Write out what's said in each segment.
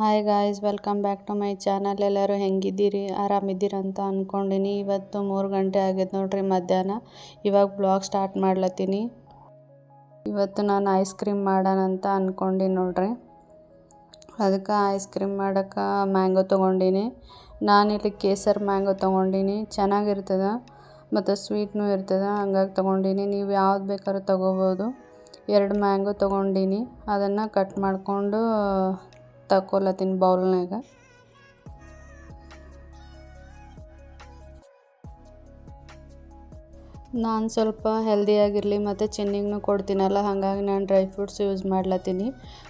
Hi guys welcome back to my channel ಎಲ್ಲರೂ ಹೆಂಗಿದ್ದೀರಿ? ಆರಾಮಿದ್ದೀರಿ ಅಂತ ಅಂದ್ಕೊಂಡಿನಿ ಇವತ್ತು ಮೂರು ಗಂಟೆ ಆಗೈತೆ ನೋಡ್ರಿ ಮಧ್ಯಾಹ್ನ. ಇವಾಗ ಬ್ಲಾಗ್ ಸ್ಟಾರ್ಟ್ ಮಾಡ್ಲತ್ತೀನಿ. ಇವತ್ತು ನಾನು ಐಸ್ ಕ್ರೀಮ್ ಮಾಡೋಣ ಅಂತ ಅಂದ್ಕೊಂಡಿನಿ ನೋಡ್ರಿ. ಅದಕ್ಕೆ ಐಸ್ ಕ್ರೀಮ್ ಮಾಡೋಕ್ಕೆ ಮ್ಯಾಂಗೋ ತೊಗೊಂಡಿನಿ. ನಾನಿಲ್ಲಿ ಕೇಸರ್ ಮ್ಯಾಂಗೋ ತೊಗೊಂಡಿನಿ. ಚೆನ್ನಾಗಿರ್ತದೆ. ಮತ್ತು ಸ್ವೀಟ್ನೂ ಇರ್ತದೆ. ಹಂಗಾಗಿ ತೊಗೊಂಡಿನಿ. ನೀವು ಯಾವ್ದು ಬೇಕಾದ್ರೂ ತೊಗೋಬೋದು. ಎರಡು ಮ್ಯಾಂಗೋ ತೊಗೊಂಡಿನಿ. ಅದನ್ನು ಕಟ್ ಮಾಡಿಕೊಂಡು ತಕೊಲತ್ತೀನಿ ಬೌಲ್ನಾಗ ನಾನು ಸ್ವಲ್ಪ ಹೆಲ್ದಿಯಾಗಿರಲಿ ಮತ್ತು ಚೆನ್ನಿಗೂ ಕೊಡ್ತೀನಲ್ಲ, ಹಾಗಾಗಿ ನಾನು ಡ್ರೈ ಫ್ರೂಟ್ಸ್ ಯೂಸ್ ಮಾಡ್ಲತ್ತೀನಿ.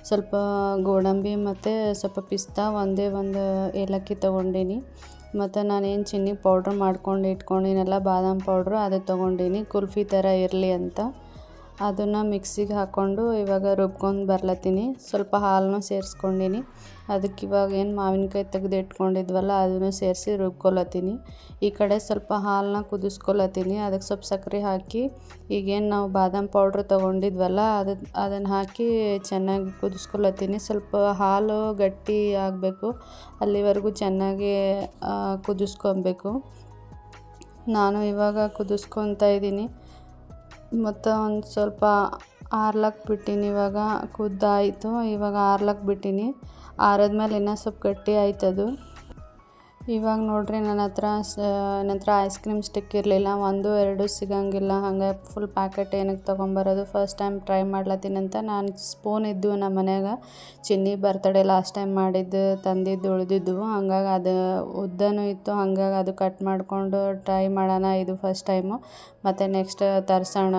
ಸ್ವಲ್ಪ ಗೋಡಂಬಿ ಮತ್ತು ಸ್ವಲ್ಪ ಪಿಸ್ತಾ ಒಂದೇ ಒಂದು ಏಲಕ್ಕಿ ತೊಗೊಂಡೀನಿ. ಮತ್ತು ನಾನೇನು ಚಿನ್ನಿ ಪೌಡ್ರ್ ಮಾಡ್ಕೊಂಡು ಇಟ್ಕೊಂಡಿನಲ್ಲ, ಬಾದಾಮ್ ಪೌಡ್ರು ಅದು ತೊಗೊಂಡೀನಿ, ಕುಲ್ಫಿ ಥರ ಇರಲಿ ಅಂತ. ಅದನ್ನು ಮಿಕ್ಸಿಗೆ ಹಾಕ್ಕೊಂಡು ಇವಾಗ ರುಬ್ಕೊಂಡು ಬರ್ಲತ್ತೀನಿ. ಸ್ವಲ್ಪ ಹಾಲನ್ನು ಸೇರಿಸ್ಕೊಂಡಿನಿ. ಅದಕ್ಕೆ ಇವಾಗ ಏನು ಮಾವಿನಕಾಯಿ ತೆಗೆದು ಇಟ್ಕೊಂಡಿದ್ವಲ್ಲ, ಅದನ್ನು ಸೇರಿಸಿ ರುಬ್ಕೊಳತ್ತೀನಿ ಈ ಕಡೆ ಸ್ವಲ್ಪ ಹಾಲನ್ನ ಕುದಿಸ್ಕೊಳತ್ತೀನಿ ಅದಕ್ಕೆ ಸ್ವಲ್ಪ ಸಕ್ಕರೆ ಹಾಕಿ, ಈಗೇನು ನಾವು ಬಾದಾಮ್ ಪೌಡ್ರ್ ತೊಗೊಂಡಿದ್ವಲ್ಲ, ಅದು ಅದನ್ನು ಹಾಕಿ ಚೆನ್ನಾಗಿ ಕುದಿಸ್ಕೊಳತ್ತೀನಿ ಸ್ವಲ್ಪ ಹಾಲು ಗಟ್ಟಿ ಆಗಬೇಕು, ಅಲ್ಲಿವರೆಗೂ ಚೆನ್ನಾಗಿ ಕುದಿಸ್ಕೊಬೇಕು. ನಾನು ಇವಾಗ ಕುದಿಸ್ಕೊತಾ ಇದ್ದೀನಿ ಮತ್ತು ಒಂದು ಸ್ವಲ್ಪ ಆರ್ಲಕ್ಕೆ ಬಿಟ್ಟಿನಿ ಇವಾಗ ಕುದ್ದಾಯಿತು ಇವಾಗ ಆರ್ಲಕ್ಕೆ ಬಿಟ್ಟಿನಿ. ಆರಿದ್ಮೇಲೆ ಇನ್ನೂ ಸ್ವಲ್ಪ ಗಟ್ಟಿ ಆಯ್ತದು. ಇವಾಗ ನೋಡ್ರಿ ನನ್ನ ಹತ್ರ ನನ್ನ ಹತ್ರ ಐಸ್ ಕ್ರೀಮ್ ಸ್ಟಿಕ್ ಇರಲಿಲ್ಲ, ಒಂದು, ಎರಡು ಸಿಗಂಗಿಲ್ಲ. ಹಾಗೆ ಫುಲ್ ಪ್ಯಾಕೆಟ್ ಏನಕ್ಕೆ ತೊಗೊಂಬರೋದು? ಫಸ್ಟ್ ಟೈಮ್ ಟ್ರೈ ಮಾಡ್ಲತ್ತೀನಂತ ನಾನು ಸ್ಪೂನ್ ಇದ್ದು ನಮ್ಮ ಮನೆಯಾಗ. ಚಿನ್ನಿ ಬರ್ತಡೇ ಲಾಸ್ಟ್ ಟೈಮ್ ಮಾಡಿದ್ದು, ತಂದಿದ್ದು, ಉಳಿದಿದ್ದು. ಹಂಗಾಗಿ ಅದು ಉದ್ದನೂ ಇತ್ತು. ಹಂಗಾಗಿ ಅದು ಕಟ್ ಮಾಡಿಕೊಂಡು ಟ್ರೈ ಮಾಡೋಣ ಇದು ಫಸ್ಟ್ ಟೈಮು ಮತ್ತು ನೆಕ್ಸ್ಟ್ ತರ್ಸೋಣ,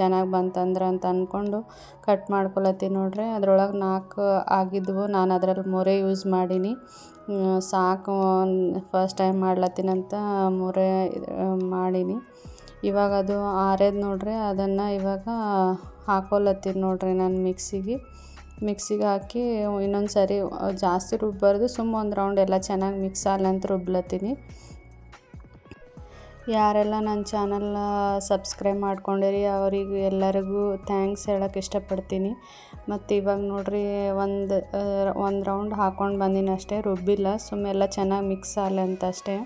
ಚೆನ್ನಾಗಿ ಬಂತಂದ್ರೆ ಅಂತ ಅಂದ್ಕೊಂಡು ಕಟ್ ಮಾಡ್ಕೊಳತ್ತೀನಿ ನೋಡ್ರಿ. ಅದ್ರೊಳಗೆ ನಾಲ್ಕು ಆಗಿದ್ವು. ನಾನು ಅದರಲ್ಲಿ ಮೊರೆ ಯೂಸ್ ಮಾಡೀನಿ. ಸಾಕು ಫಸ್ಟ್ ಟೈಮ್ ಮಾಡ್ಲತ್ತೀನಂತ ಮೂರೇ ಮಾಡೀನಿ. ಇವಾಗ ಅದು ಆರೇದು ನೋಡ್ರಿ, ಅದನ್ನು ಇವಾಗ ಹಾಕೊಲತ್ತೀನಿ ನೋಡ್ರಿ ನಾನು ಮಿಕ್ಸಿಗೆ ಮಿಕ್ಸಿಗೆ ಹಾಕಿ ಇನ್ನೊಂದು ಸರಿ ಜಾಸ್ತಿ ರುಬ್ಬಾರ್ದು ಸುಮ್ಮ ಒಂದು ರೌಂಡ್ ಎಲ್ಲ ಚೆನ್ನಾಗಿ ಮಿಕ್ಸ್ ಆಗ್ಲಂತ ರುಬ್ಲತ್ತೀನಿ. ಯಾರೆಲ್ಲ ನನ್ನ ಚಾನಲ್ನ ಸಬ್ಸ್ಕ್ರೈಬ್ ಮಾಡ್ಕೊಂಡಿರಿ, ಅವರಿಗೂ ಎಲ್ಲರಿಗೂ ಥ್ಯಾಂಕ್ಸ್ ಹೇಳೋಕೆ ಇಷ್ಟಪಡ್ತೀನಿ. ಮತ್ತು ಇವಾಗ ನೋಡಿರಿ ಒಂದು ಒಂದು ರೌಂಡ್ ಹಾಕ್ಕೊಂಡು ಬಂದೀನಿ ಅಷ್ಟೇ, ರುಬ್ಬಿಲ್ಲ ಸುಮ್ಮ ಎಲ್ಲ ಚೆನ್ನಾಗಿ ಮಿಕ್ಸ್ ಆಗಲಿ ಅಂತ ಅಷ್ಟೇ.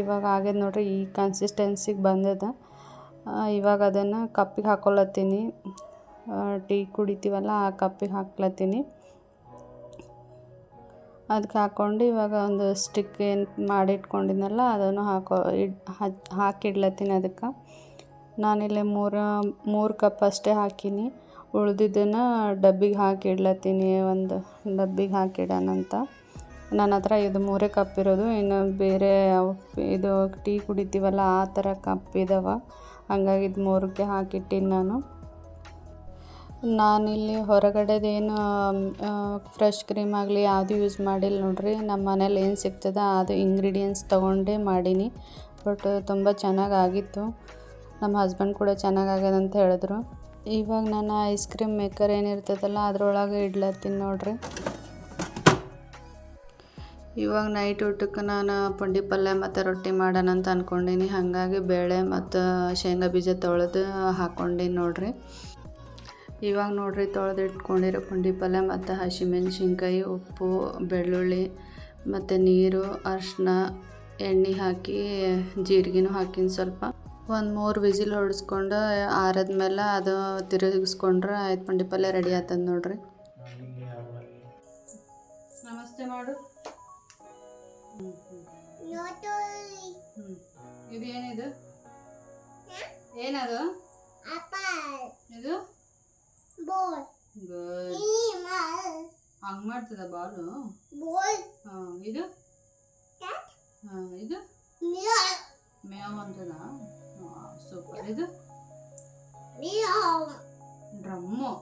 ಇವಾಗ ಆಗ್ಯದ ನೋಡಿರಿ ಈ ಕನ್ಸಿಸ್ಟೆನ್ಸಿಗೆ ಬಂದದ. ಇವಾಗ ಅದನ್ನು ಕಪ್ಪಿಗೆ ಹಾಕ್ಕೊಳತ್ತೀನಿ ಟೀ ಕುಡಿತೀವಲ್ಲ, ಆ ಕಪ್ಪಿಗೆ ಹಾಕ್ಲತ್ತೀನಿ. ಅದಕ್ಕೆ ಹಾಕ್ಕೊಂಡು ಇವಾಗ ಒಂದು ಸ್ಟಿಕ್ ಏನು ಮಾಡಿಟ್ಕೊಂಡಿದ್ನಲ್ಲ, ಅದನ್ನು ಹಾಕೋ, ಇಡ್ ಹಾಕಿಡ್ಲತ್ತೀನಿ ಅದಕ್ಕೆ ನಾನಿಲ್ಲಿ ಮೂರು ಮೂರು ಕಪ್ ಅಷ್ಟೇ ಹಾಕೀನಿ. ಉಳ್ದಿದ್ದನ್ನು ಡಬ್ಬಿಗೆ ಹಾಕಿಡ್ಲತ್ತೀನಿ ಒಂದು ಡಬ್ಬಿಗೆ ಹಾಕಿಡೋಣ ಅಂತ. ನನ್ನ ಹತ್ರ ಇದು ಮೂರೇ ಕಪ್ ಇರೋದು, ಇನ್ನು ಬೇರೆ ಇದು ಟೀ ಕುಡಿತೀವಲ್ಲ, ಆ ಥರ ಕಪ್ ಇದಾವೆ. ಹಂಗಾಗಿ ಇದು ಮೂರಕ್ಕೆ ಹಾಕಿಟ್ಟಿನಿ ನಾನು. ನಾನಿಲ್ಲಿ ಹೊರಗಡೆದೇನು ಫ್ರೆಶ್ ಕ್ರೀಮ್ ಆಗಲಿ ಯಾವುದು ಯೂಸ್ ಮಾಡಿಲ್ಲ ನೋಡಿರಿ. ನಮ್ಮ ಮನೇಲಿ ಏನು ಸಿಗ್ತದೆ ಅದು ಇಂಗ್ರೀಡಿಯೆಂಟ್ಸ್ ತೊಗೊಂಡೇ ಮಾಡೀನಿ. ಬಟ್ ತುಂಬ ಚೆನ್ನಾಗಿ ಆಗಿತ್ತು ನಮ್ಮ ಹಸ್ಬೆಂಡ್ ಕೂಡ ಚೆನ್ನಾಗಿ ಅಂತ ಹೇಳಿದ್ರು. ಇವಾಗ ನಾನು ಐಸ್ ಕ್ರೀಮ್ ಮೇಕರ್ ಏನಿರ್ತದಲ್ಲ ಅದರೊಳಗೆ ಇಡ್ಲತ್ತೀನಿ ನೋಡಿರಿ. ಇವಾಗ ನೈಟ್ ಊಟಕ್ಕೆ ನಾನು ಪುಂಡಿ ಪಲ್ಯ ಮತ್ತು ರೊಟ್ಟಿ ಮಾಡೋಣ ಅಂತ ಅಂದ್ಕೊಂಡೀನಿ ಹಾಗಾಗಿ ಬೇಳೆ ಮತ್ತು ಶೇಂಗಾ ಬೀಜ ತೊಳೆದು ಹಾಕ್ಕೊಂಡೀನಿ ನೋಡ್ರಿ. ಇವಾಗ ನೋಡ್ರಿ ತೊಳೆದು ಇಟ್ಕೊಂಡಿರೋ ಪುಂಡಿ ಪಲ್ಯ ಮತ್ತು ಹಸಿಮೆಣ್ಸಿನ್ಕಾಯಿ ಉಪ್ಪು ಬೆಳ್ಳುಳ್ಳಿ ಮತ್ತು ನೀರು ಅರಿಶಿನ ಎಣ್ಣೆ ಹಾಕಿ ಜೀರಿಗೆನೂ ಹಾಕಿನ ಸ್ವಲ್ಪ. ಒಂದು ಮೂರು ವಿಸಿಲ್ ಹೊಡೆಸ್ಕೊಂಡು ಆರದ್ಮೇಲೆ ಅದು ತಿರುಗಿಸ್ಕೊಂಡ್ರೆ ಆಯ್ತು ಪುಂಡಿ ಪಲ್ಯ ರೆಡಿ ಆಗ್ತದೆ ನೋಡ್ರಿ. ನಮಸ್ತೆ ಮಾಡು. ಇದು ಏನಿದು? ಏನದು? ಇದು ಗುಡ್ ಹಂಗೆ ಮಾಡ್ತದ ಬಾಲು? ಹಾಂ ಇದು? ಕ್ಯಾಟ್ ಹಾಂ ಇದು? ಮೇವ್ ಅಂತದ? ಸೂಪರ್ ಇದು? ಡ್ರಮ್ಮು.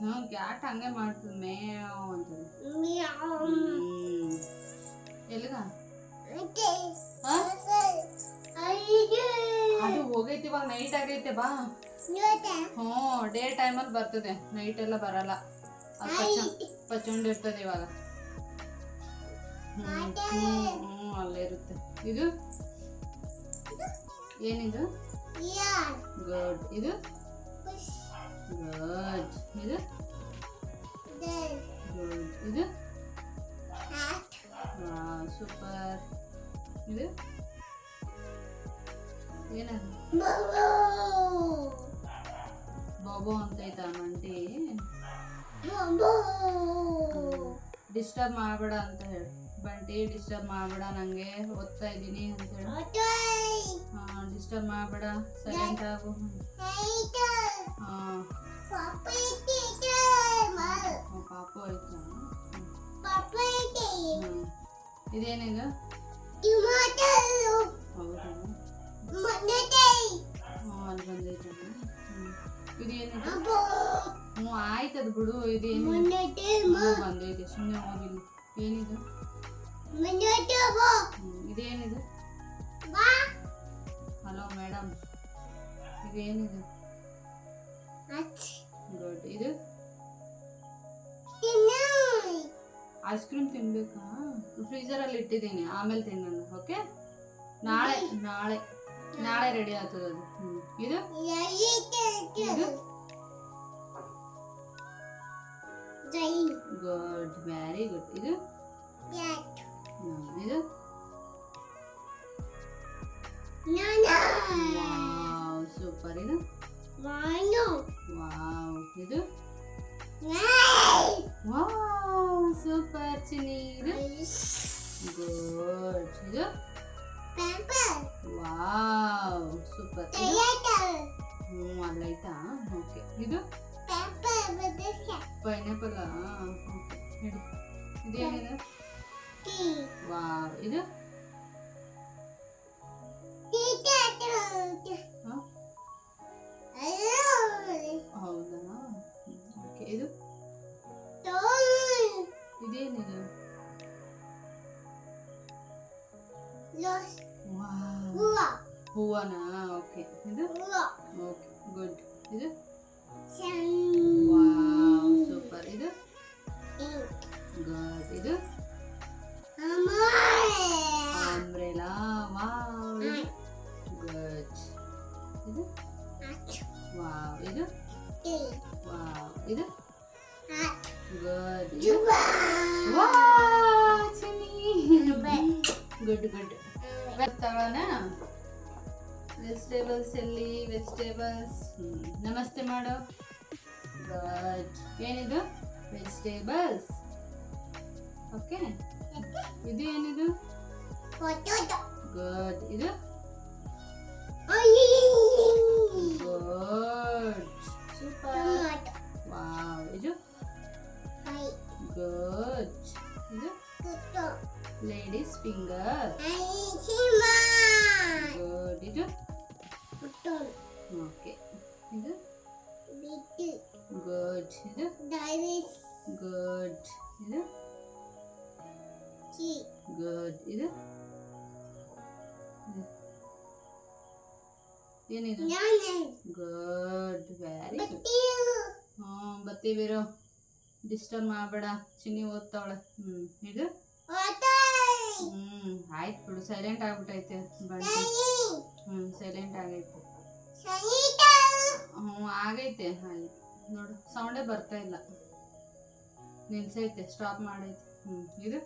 ಹ್ಞೂ ಕ್ಯಾಟ್ ಹಂಗೆ ಮಾಡ್ತದ. ಮೇವ್ ಅಂತದ. ಎಲ್ಲಿಗ? ಅದು ಹೋಗೈತಿ ಇವಾಗ ನೈಟ್ ಆಗೈತೆ ಬಾ. ಹ್ಞೂ ಡೇ ಟೈಮಲ್ಲಿ ಬರ್ತದೆ. ನೈಟ್ ಎಲ್ಲ ಬರಲ್ಲ. ಪಚಂಡ್ ಇರ್ತದೆ ಇವಾಗ. ಹ್ಞೂ ಅಲ್ಲೇ ಇರುತ್ತೆ. ಇದು? ಏನಿದು? ಗುಡ್ ಇದು? ಗುಡ್ ಇದು? ಗುಡ್ ಇದು? ಸೂಪರ್ ಇದು? ಏನದು ಬಾಬೋ ಅಂತ ಐತಾ ಮಂಟಿ ಡಿಸ್ಟರ್ಬ್ ಮಾಡಬೇಡ ಅಂತ ಹೇಳಿ. ಬಂಟಿ ಡಿಸ್ಟರ್ಬ್ ಮಾಡಬೇಡ ನನಗೆ ಓದ್ತಾ ಇದ್ದೀನಿ ಅಂತ ಹೇಳಿ. ಹಾಂ ಡಿಸ್ಟರ್ಬ್ ಮಾಡಬೇಡ ಸೈಲೆಂಟ್ ಆಗು ಹಾಂ. ಪಾಪು ಆಯ್ತಾ ಹ್ಞೂ ಇದೇನಿದು ಹೌದಾ? ಅಲ್ಲಿ ಹ್ಞೂ ಹ್ಞೂ ಆಯ್ತದ ಬಿಡು ಇದೇನು ಬಂದೈತೆ ಸುಮ್ಮನೆ ಹೋಗಿಲ್ಲ ಏನಿದು ಇದೇನಿದು ಹಲೋ ಮೇಡಮ್ ಇದೇನಿದು ಇದು ಐಸ್ ಕ್ರೀಮ್ ತಿನ್ಬೇಕಾ ಫ್ರೀಜರಲ್ಲಿ ಇಟ್ಟಿದ್ದೀನಿ. ಆಮೇಲೆ ತಿನ್ನೋಣ ಓಕೆ ನಾಳೆ ನಾಳೆ. ನಾಳೆ ರೆಡಿ ಆಗ್ತದೆ ಅದು. ಹ್ಞೂ ಇದು? ಇದು? ಗುಡ್ ವೆರಿ ಗುಡ್ ಇದು? ಹ್ಮ್, ಇದು? ವಾವ್ ಸೂಪರ್ ಇದು? ವಾವ್ ಇದು? ವಾವ್ ಸೂಪರ್ ಚಿನಿ ಇದು? ಗುಡ್ ಇದು? ವಾವ್ ಸೂಪರ್ ಇದು ಹ್ಞೂ ಅಲ್ಲೈತಾ ಓಕೆ ಇದು ಪೈನಾಪಲ್ ಓಕೆ ಹಿಡಿ ಇದೇನಿದೆ ವಾವ್ ಇದು ಇದು? ವಾವ್. ಇದು? ವಾವ್. ಇದು? ಗುಡ್ ಇದು? Wow good good. ತಗೋಣ. ವೆಜಿಟೇಬಲ್ಸ್ ಎಲ್ಲಿ? ವೆಜಿಟೇಬಲ್ಸ್ ನಮಸ್ತೆ ಮಾಡೋ. ಗುಡ್ ಏನಿದು? ವೆಜಿಟೇಬಲ್ಸ್ ಓಕೆ ಇದು ಏನಿದು? ಗುಡ್ ಇದು? ಲೇಡೀಸ್ ಫಿಂಗರ್ ಗುಡ್ ಇದು ಓಕೆ ಇದು ಗುಡ್ ಇದು ಗುಡ್ ಇದು ಗುಡ್ ಇದು ಇದು. ಏನಿದು ಗುಡ್ ವೆರಿ ಗುಡ್ ಹ್ಞೂ ಬತ್ತೀವಿರು ಡಿಸ್ಟರ್ಬ್ ಮಾಡಬೇಡ ಚಿನ್ನಿ ಓದ್ತಾವಳೆ ಹ್ಞೂ ಇದು ಹ್ಞೂ ಆಯ್ತು ಬಿಡು. ಸೈಲೆಂಟ್ ಆಗ್ಬಿಟ್ಟೈತೆ ಬಂಟಿ ಹ್ಞೂ ಸೈಲೆಂಟ್ ಆಗೈತೆ. ಹ್ಞೂ ಆಗೈತೆ. ಆಯ್ತು. ನೋಡು ಸೌಂಡೇ ಬರ್ತಾ ಇಲ್ಲ. ನಿಲ್ಸೈತೆ ಸ್ಟಾಪ್ ಮಾಡೈತೆ. ಹ್ಮ್, ಇದು?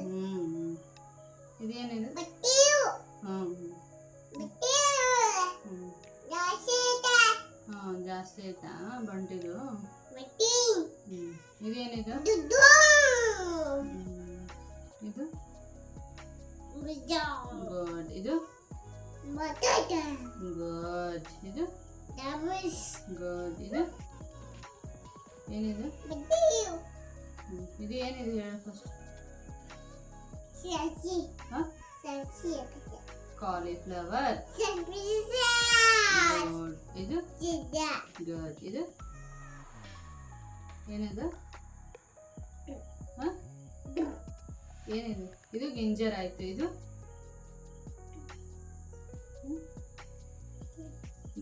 ಹ್ಮ್ ಇದೇನಿದು? ಹ್ಞೂ ಜಾಸ್ತಿ ಆಯ್ತಾ? ಬಂಟಿದು? ಹ್ಞೂ ಇದೇನಿದು? ಹ್ಮ್. ಇದು? ಗುಡ್. ಇದು? ಗುಡ್. ಇದು? ಗುಡ್. ಇದು? ಏನಿದು. ಇದು ಏನಿದೆ ಹೇಳು ಫಸ್ಟ್ ಕಾಲಿಫ್ಲವರ್ ಇದು? ಗುಡ್ ಇದು? ಏನಿದು? ಏನಿದು? ಇದು ಗಿಂಜರ್ ಆಯ್ತು. ಇದು?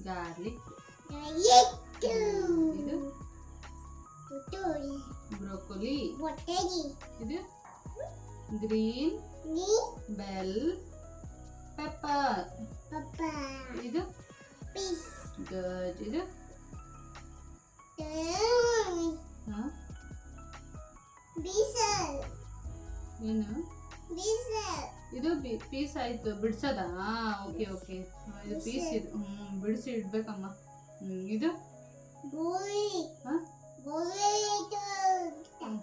ಗಾರ್ಲಿಕ್. ಇದು? ಬ್ರೋಕೊಲಿ. ಇದು? Green bell pepper. ಇದು? ಗುಡ್ ಇದು? ಪೀಸ್ ಆಯ್ತು ಬಿಡ್ಸದ? ಓಕೆ ಓಕೆ ಇದು ಪೀಸ್ ಇದು ಹ್ಞೂ ಬಿಡಿಸಿ ಇಡ್ಬೇಕಮ್ಮ. ಹ್ಞೂ ಇದು? ಹಾಂ?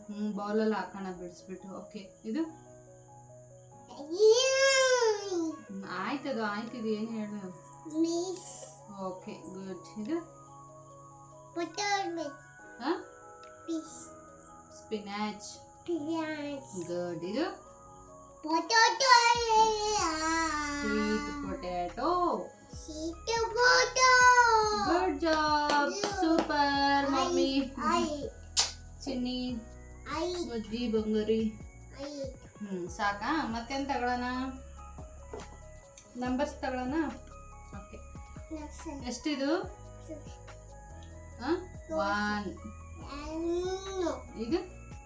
ಹ್ಞೂ ಬೌಲಲ್ಲಿ ಹಾಕೋಣ ಬಿಡಿಸ್ಬಿಟ್ಟು. ಓಕೆ ಇದು? ಹ್ಮ್, ಆಯ್ತದು ಆಯ್ತಿದು ಏನು ಹೇಳು? ಓಕೆ ಗುಡ್ ಇದು? ಹಾಂ? ಸ್ಪಿನಾಚ್ ಗುಡ್ ಇದು? Sweet potato good job super mummy Chinni ಅಜ್ಜಿ ಬಂಗಾರಿ ಹ್ಞೂ ಸಾಕಾ ಮತ್ತೇನು ತಗೊಳ್ಳೋಣ ನಂಬರ್ಸ್ ತಗೊಳ್ಳೋಣ ಓಕೆ ಎಷ್ಟಿದು ಹಾಂ ಒನ್ ಈಗ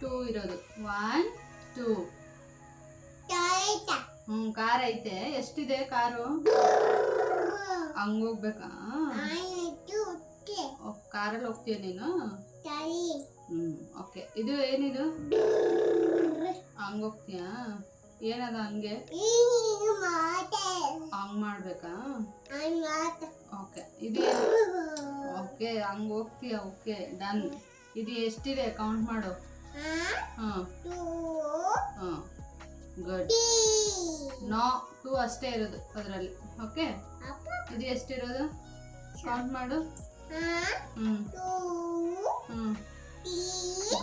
ಟೂ ಇರೋದು ಒನ್ ಟೂ ಹ್ಞೂ ಕಾರ್ ಐತೆ. ಎಷ್ಟಿದೆ ಕಾರು? ಹಂಗೋಗ್ಬೇಕಾ? ಹೋಗ್ಬೇಕಾ ಕಾರಲ್ಲಿ ಹೋಗ್ತೀಯ ನೀನು? ಹ್ಞೂ ಓಕೆ. ಇದು ಏನಿದು? ಹಂಗ? ಹೋಗ್ತೀಯಾ ಏನದ ಹಂಗೆ ಹಂಗ್ ಮಾಡ್ಬೇಕಾ ಓಕೆ. ಇದು ಓಕೆ ಹಂಗ್ ಹೋಗ್ತೀಯ? Okay done. ಇದು ಎಷ್ಟಿದೆ? ಕೌಂಟ್ ಮಾಡು. ಹಾಂ ಹಾಂ ಗುಡ್ ನೋ ಟೂ ಅಷ್ಟೇ ಇರೋದು ಅದರಲ್ಲಿ. ಓಕೆ ಇದು ಎಷ್ಟಿರೋದು? ಕೌಂಟ್ ಮಾಡು. ಹ್ಞೂ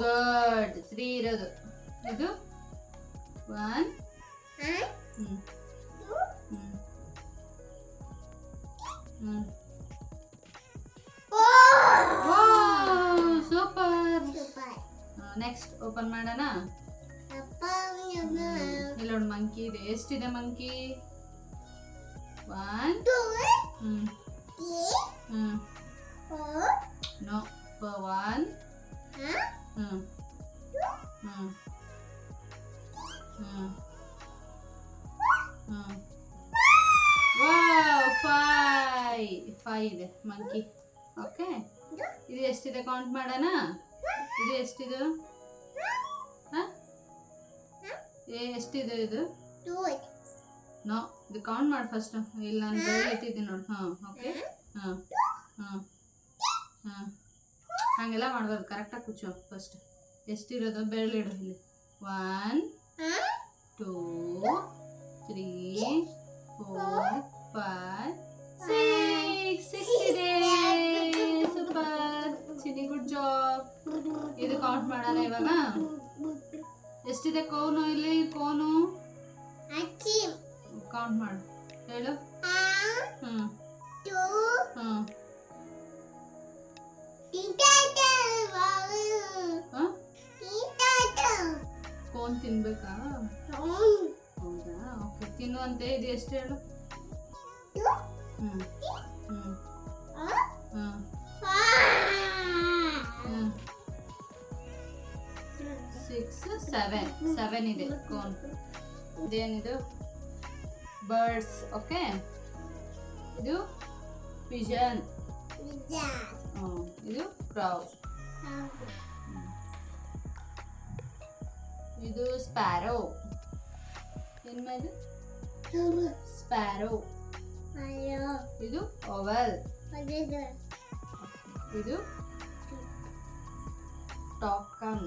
ಗುಡ್ ತ್ರೀ ಇರೋದು. ಇದು? ಒನ್ ಹ್ಞೂ ಹ್ಞೂ ಸೂಪರ್ ನೆಕ್ಸ್ಟ್ ಓಪನ್ ಮಾಡೋಣ? ಇಲ್ಲಿ ನೋಡಿ ಮಂಕಿ ಇದೆ ಎಷ್ಟಿದೆ monkey one hmm hmm no one hmm hmm hmm hmm wow five five ಇದೆ ಮಂಕಿ ಓಕೆ ಇದು ಎಷ್ಟಿದೆ ಕೌಂಟ್ ಮಾಡೋಣ ಇದು ಎಷ್ಟಿದು ಹಾಂ ಏ ಎಷ್ಟಿದೆ ಇದು? ನೋ ಇದು ಕೌಂಟ್ ಮಾಡಿ ಫಸ್ಟ್ ಇಲ್ಲ ನಾನು ಬೆರಳು ಇಟ್ಟಿದ್ದೀನಿ ನೋಡಿ. ಹಾಂ ಓಕೆ ಹಾಂ. ಹಾಂ ಹಾಂ. ಹಾಗೆಲ್ಲ ಮಾಡ್ಬೋದು ಕರೆಕ್ಟಾಗಿ ಕುಚ್ಚು ಫಸ್ಟ್ ಎಷ್ಟಿರೋದು? ಬೆರಳು ಇಡು ಇಲ್ಲಿ. One two three four five six six ಇದೆ ಸೂಪರ್ ಚಿನಿ ಗುಡ್ ಜಾಬ್ ಇದು ಕೌಂಟ್ ಮಾಡೋಣ ಇವಾಗ? ಎಷ್ಟಿದೆ ಕೋನು? ಇಲ್ಲಿ ಕೋನು? ಕೌಂಟ್ ಮಾಡು. ಹೇಳು. ಕೋನ್ ತಿನ್ಬೇಕಾ? ಹೌದಾ? ಓಕೆ ತಿನ್ನುವಂತೆ. ಇದು ಎಷ್ಟು ಹೇಳು? ಹ್ಞೂ ಸೆವೆನ್ ಸೆವೆನ್ ಇದೆ ಕೋನ್ ಇದೇನಿದು ಬರ್ಡ್ಸ್ ಓಕೆ ಇದು ಪಿಜನ್ ಇದು ಕ್ರೌ ಇದು ಸ್ಪ್ಯಾರೋ ಏನ್ ಇದು ಸ್ಪ್ಯಾರೋ ಇದು ಓವಲ್ ಇದು ಟಾಕನ್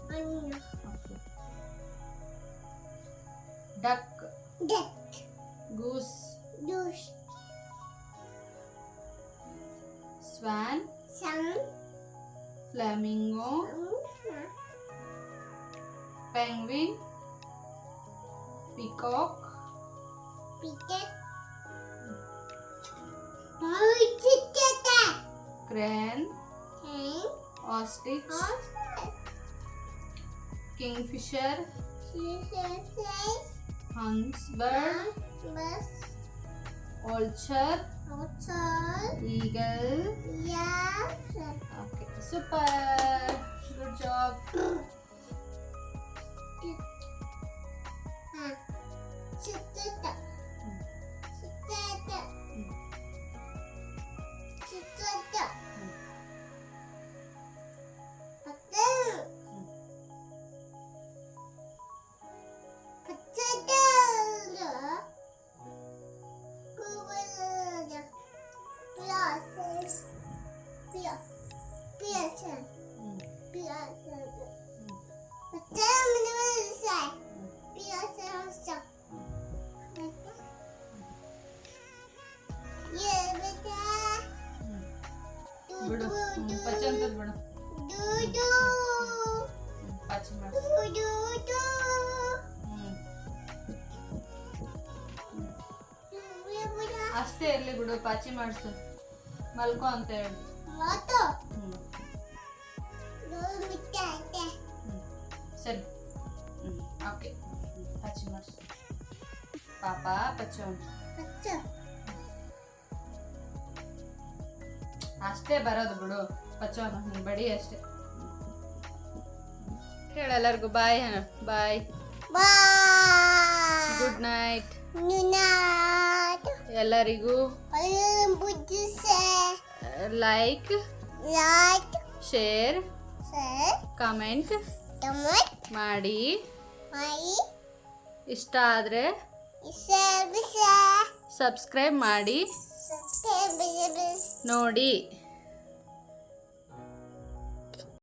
Crane. King. Ostrich. Kingfisher. Kingfisher. Huntsbird. Huntsbird. Vulture. Eagle. Yeah. Okay. Super. Good job. ಬಿಡು. ಪಚ್ಚ ಅಂತದ್ ಬಿಡು. ಪಚ್ಚ ಮಾಡು. ಅಷ್ಟೇ ಇರ್ಲಿ ಬಿಡು, ಪಾಚಿ ಮಾಡಿಸು. ಮಲ್ಕೋ ಅಂತ ಹೇಳಿ. ಸರಿ. ಓಕೆ. ಪಾಚಿ ಮಾಡಿಸು. ಪಾಪ, ಪಚ್ಚ Pacha. ಅಷ್ಟೇ ಬರೋದು ಬಿಡು ಪಚ್ಚೋನ ಬಡಿ ಅಷ್ಟೇ ಹೇಳೆಲ್ಲರಿಗೂ bye bye Bye. Good night. ಎಲ್ಲರಿಗೂ ಲೈಕ್ ಲೈಕ್. Share comment. ಮಾಡಿ. ಇಷ್ಟ ಆದರೆ. ಸಬ್ಸ್ಕ್ರೈಬ್ ಮಾಡಿ. ನೋಡಿ.